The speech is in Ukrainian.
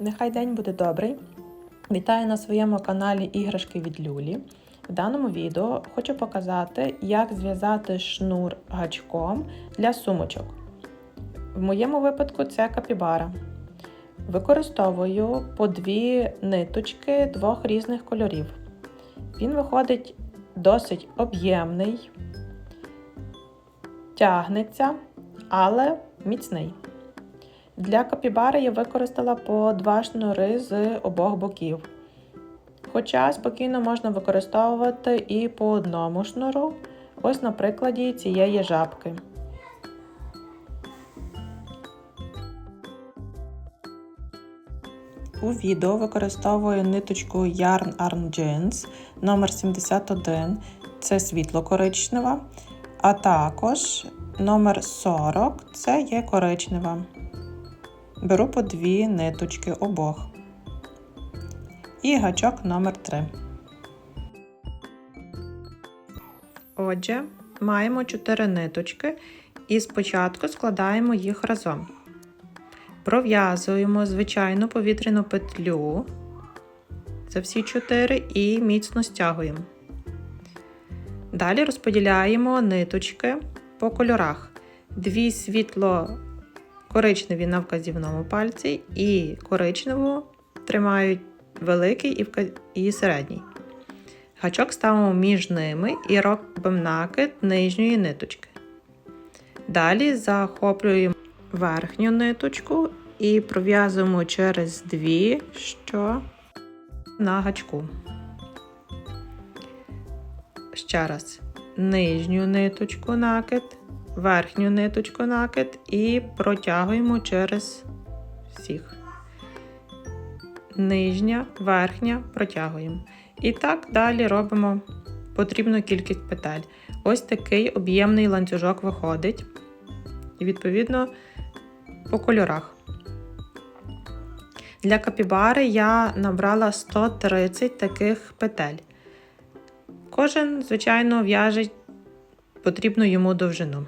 Нехай день буде добрий. Вітаю на своєму каналі Іграшки від Люлі. В даному відео хочу показати, як зв'язати шнур гачком для сумочок. В моєму випадку це капібара. Використовую по дві ниточки двох різних кольорів. Він виходить досить об'ємний, тягнеться, але міцний. Для капібари я використала по два шнури з обох боків. Хоча спокійно можна використовувати і по одному шнуру, ось на прикладі цієї жабки. У відео використовую ниточку Yarn Arm Jeans номер 71 це світло-коричнева, а також номер 40 це є коричнева. Беру по дві ниточки обох. І гачок номер 3 Отже, маємо 4 ниточки і спочатку складаємо їх разом. Пров'язуємо звичайну повітряну петлю за всі 4 і міцно стягуємо. Далі розподіляємо ниточки по кольорах. Дві світло коричневі на вказівному пальці і коричневу тримають великий і, середній. Гачок ставимо між ними і робимо накид нижньої ниточки. Далі захоплюємо верхню ниточку і пров'язуємо через дві, що на гачку. Ще раз нижню ниточку накид, верхню ниточку накид і протягуємо через всіх. Нижня, верхня протягуємо. І так далі робимо потрібну кількість петель. Ось такий об'ємний ланцюжок виходить. І, відповідно, по кольорах. Для капібари я набрала 130 таких петель. Кожен, звичайно, в'яже потрібну йому довжину.